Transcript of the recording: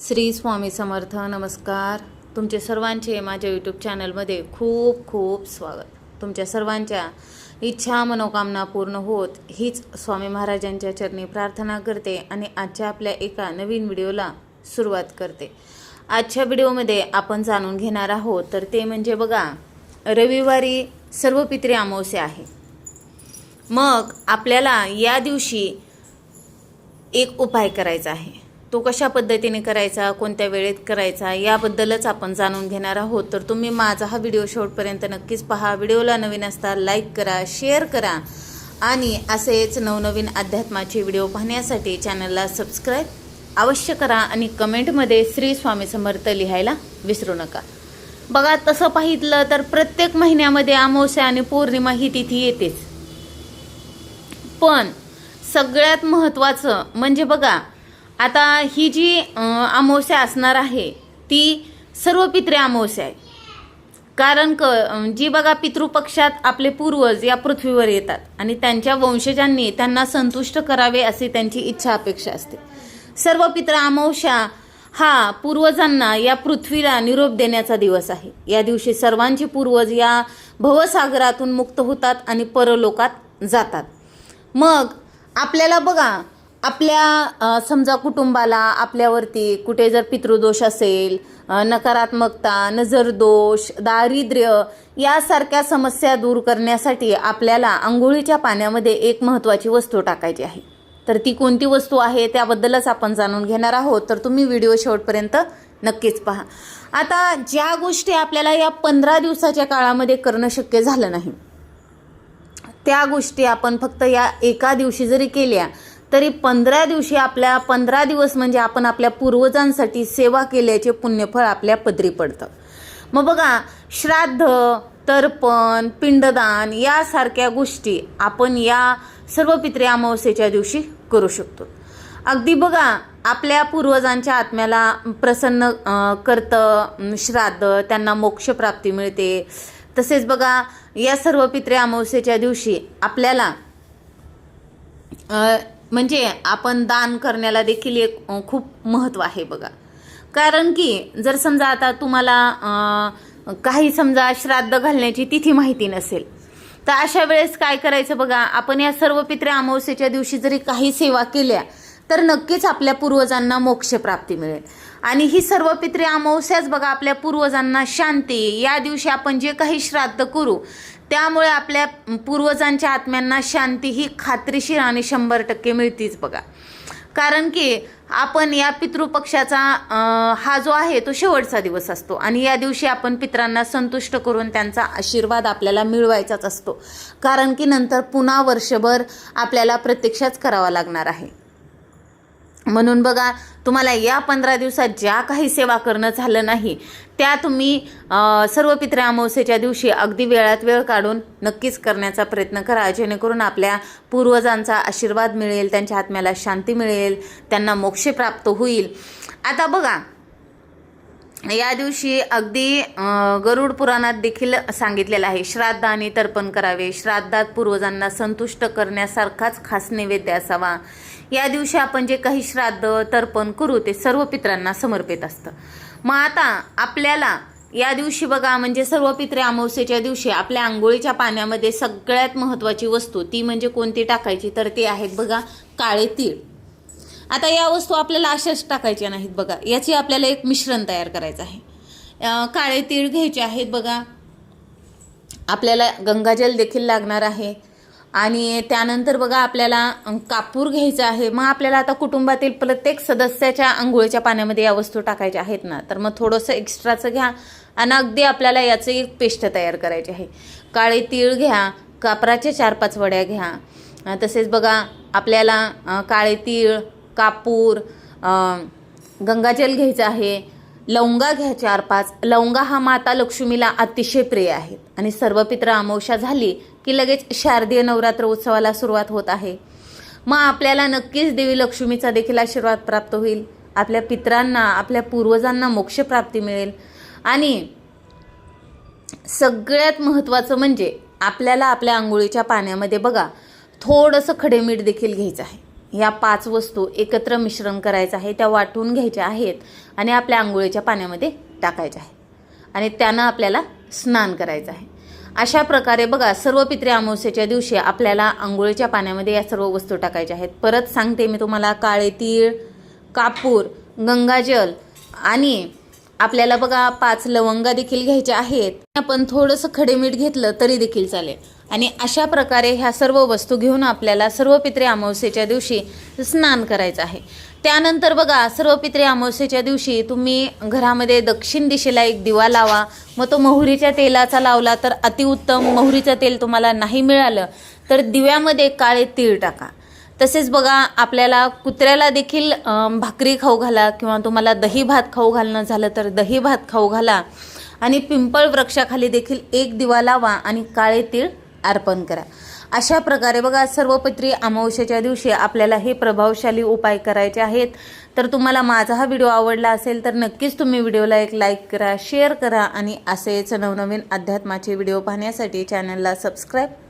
श्री स्वामी समर्थ नमस्कार. तुमचे सर्वांचे माझ्या यूट्यूब चॅनलमध्ये खूप खूप स्वागत. तुमच्या सर्वांच्या इच्छा मनोकामना पूर्ण होत हीच स्वामी महाराजांच्या चरणी प्रार्थना करते आणि आजच्या आपल्या एका नवीन व्हिडिओला सुरुवात करते. आजच्या व्हिडिओमध्ये आपण जाणून घेणार आहोत तर ते म्हणजे बघा रविवारी सर्व पित्रे अमावस्या आहे. मग आपल्याला या दिवशी एक उपाय करायचा आहे. तो कशा पद्धतीने करायचा कोणत्या वेळेत करायचा याबद्दलच आपण जाणून घेणार आहोत. तर तुम्ही माझा हा व्हिडिओ शेवटपर्यंत नक्कीच पहा. व्हिडिओला नवीन असता लाईक करा शेअर करा आणि असेच नवनवीन अध्यात्माचे व्हिडिओ पाहण्यासाठी चॅनलला सबस्क्राईब अवश्य करा आणि कमेंटमध्ये श्री स्वामी समर्थ लिहायला विसरू नका. बघा तसं पाहितलं तर प्रत्येक महिन्यामध्ये अमावस्या आणि पौर्णिमा ही तिथी येतेच. पण सगळ्यात महत्त्वाचं म्हणजे बघा आता ही जी अमावस्या असणार आहे ती सर्व पित्रे अमावस्या आहे कारण क जी बघा पितृपक्षात आपले पूर्वज या पृथ्वीवर येतात आणि त्यांच्या वंशजांनी त्यांना संतुष्ट करावे अशी त्यांची इच्छा अपेक्षा असते. सर्व पित्र अमावस्या हा पूर्वजांना या पृथ्वीला निरोप देण्याचा दिवस आहे. या दिवशी सर्वांचे पूर्वज या भवसागरातून मुक्त होतात आणि परलोकात जातात. मग आपल्याला बघा आपल्या समजा कुटुंबाला आपल्यावरती कुठे जर पितृदोष असेल नकारात्मकता नजरदोष दारिद्र्य यासारख्या समस्या दूर करण्यासाठी आपल्याला आंघोळीच्या पाण्यामध्ये एक महत्त्वाची वस्तू टाकायची आहे. तर ती कोणती वस्तू आहे त्याबद्दलच आपण जाणून घेणार आहोत. तर तुम्ही व्हिडिओ शेवटपर्यंत नक्कीच पहा. आता ज्या गोष्टी आपल्याला या पंधरा दिवसाच्या काळामध्ये करणं शक्य झालं नाही त्या गोष्टी आपण फक्त या एका दिवशी जरी केल्या तरी पंधरा दिवशी आपल्या पंधरा दिवस म्हणजे आपण आपल्या पूर्वजांसाठी सेवा केल्याचे पुण्यफळ आपल्या पदरी पडतं. मग बघा श्राद्ध तर्पण पिंडदान यासारख्या गोष्टी आपण या सर्व पित्रे अमावस्येच्या दिवशी करू शकतो. अगदी बघा आपल्या पूर्वजांच्या आत्म्याला प्रसन्न करतं श्राद्ध त्यांना मोक्षप्राप्ती मिळते. तसेच बघा या सर्व पित्रे अमावस्येच्या दिवशी आपल्याला म्हणजे आपण दान करण्याला देखील एक खूप महत्त्व आहे बघा. कारण की जर समजा आता तुम्हाला काही समजा श्राद्ध घालण्याची तिथी माहिती नसेल तर अशा वेळेस काय करायचं बघा आपण या सर्व पित्रे अमावस्येच्या दिवशी जरी काही सेवा केल्या तर नक्कीच आपल्या पूर्वजांना मोक्ष प्राप्ती मिळेल. आणि ही सर्व पित्रे अमावस्याच बघा आपल्या पूर्वजांना शांती. या दिवशी आपण जे काही श्राद्ध करू त्यामुळे आपल्या पूर्वजांच्या आत्म्यांना शांती ही खात्रीशीर आणि शंभर टक्के मिळतीच बघा. कारण की आपण या पितृपक्षाचा हा जो आहे तो शेवटचा दिवस असतो. आणि या दिवशी आपण पित्रांना संतुष्ट करून त्यांचा आशीर्वाद आपल्याला मिळवायचाच असतो. कारण की नंतर पुन्हा वर्षभर आपल्याला प्रतीक्षाच करावा लागणार आहे. म्हणून बघा तुम्हाला या पंधरा दिवसात ज्या काही सेवा करणं झालं नाही त्या तुम्ही सर्व पित्र अमावस्येच्या दिवशी अगदी वेळात वेळ काढून नक्कीच करण्याचा प्रयत्न करा. जेणेकरून आपल्या पूर्वजांचा आशीर्वाद मिळेल त्यांच्या आत्म्याला शांती मिळेल त्यांना मोक्ष प्राप्त होईल. आता बघा या दिवशी अगदी गरुड पुराणात देखील सांगितलेलं आहे श्राद्ध आणि तर्पण करावे. श्राद्धात पूर्वजांना संतुष्ट करण्यासारखाच खास नैवेद्य असावा. या दिवशी आपण जे काही श्राद्ध तर्पण करू ते सर्व पित्रांना समर्पित असतं. मग आता आपल्याला या दिवशी बघा म्हणजे सर्व पित्रे अमावस्येच्या दिवशी आपल्या आंघोळीच्या पाण्यामध्ये सगळ्यात महत्त्वाची वस्तू ती म्हणजे कोणती टाकायची? तर ती आहेत बघा काळे तीळ. आता या वस्तू आपल्याला अशाच टाकायच्या नाहीत बघा. याची आपल्याला एक मिश्रण तयार करायचं आहे. काळे तीळ घ्यायचे आहेत बघा. आपल्याला गंगाजल देखील लागणार आहे. आणि त्यानंतर बघा आपल्याला कापूर घ्यायचा आहे. मग आपल्याला आता कुटुंबातील प्रत्येक सदस्याच्या आंघोळीच्या पाण्यामध्ये या वस्तू टाकायच्या आहेत ना. तर मग थोडंसं एक्स्ट्राचं घ्या आणि अगदी आपल्याला याचं एक पेस्ट तयार करायची आहे. काळे तीळ घ्या कापराच्या चार पाच वड्या घ्या. तसेच बघा आपल्याला काळे तीळ कापूर गंगाजल घ्यायचं आहे. लवंगा घ्या चार पाच. लवंगा हा माता लक्ष्मीला अतिशय प्रिय आहेत आणि सर्व पित्र अमावस्या झाली की लगेच शारदीय नवरात्र उत्सवाला सुरुवात होत आहे. मग आपल्याला नक्कीच देवी लक्ष्मीचा देखील आशीर्वाद प्राप्त होईल. आपल्या पित्रांना आपल्या पूर्वजांना मोक्षप्राप्ती मिळेल. आणि सगळ्यात महत्त्वाचं म्हणजे आपल्याला आपल्या आंघोळीच्या पाण्यामध्ये बघा थोडंसं खडेमीठ देखील घ्यायचं आहे. ह्या पाच वस्तू एकत्र मिश्रण करायचं आहे त्या वाटून घ्यायच्या आहेत आणि आपल्या आंघोळीच्या पाण्यामध्ये टाकायच्या आहेत. आणि त्यानं आपल्याला स्नान करायचं आहे. अशा प्रकारे बघा सर्व पित्रे अमावस्येच्या दिवशी आपल्याला आंघोळीच्या पाण्यामध्ये या सर्व वस्तू टाकायच्या आहेत. परत सांगते मी तुम्हाला काळे तीळ कापूर गंगाजल आणि आपल्याला बघा पाच लवंगा देखील घ्यायच्या आहेत. आपण थोडंसं खडे मीठ घेतलं तरी देखील चालेल. आणि अशा प्रकारे ह्या सर्व वस्तू घेऊन आपल्याला सर्व पित्रे अमावस्येच्या दिवशी स्नान करायचं आहे. त्यानंतर बघा सर्व पित्रे अमावस्येच्या दिवशी तुम्ही घरामध्ये दक्षिण दिशेला एक दिवा लावा. मग तो मोहरीच्या तेलाचा लावला तर अतिउत्तम मोहरीचं तेल तुम्हाला नाही मिळालं तर दिव्यामध्ये काळे तीळ टाका. तसेच बघा आपल्याला कुत्र्याला देखील भाकरी खाऊ घाला किंवा तुम्हाला दही भात खाऊ घालणं झालं तर दही भात खाऊ घाला. आणि पिंपळ वृक्षाखाली देखील एक दिवा लावा आणि काळे तीळ अर्पण करा. अशा प्रकारे बघा सर्वपत्री अमावस्येच्या दिवशी आपल्याला हे प्रभावशाली उपाय करायचे आहेत. तर तुम्हाला माझा हा व्हिडिओ आवडला असेल तर नक्कीच तुम्ही व्हिडिओला एक लाईक करा शेअर करा आणि असेच नवनवीन अध्यात्माचे व्हिडिओ पाहण्यासाठी चॅनलला सबस्क्राईब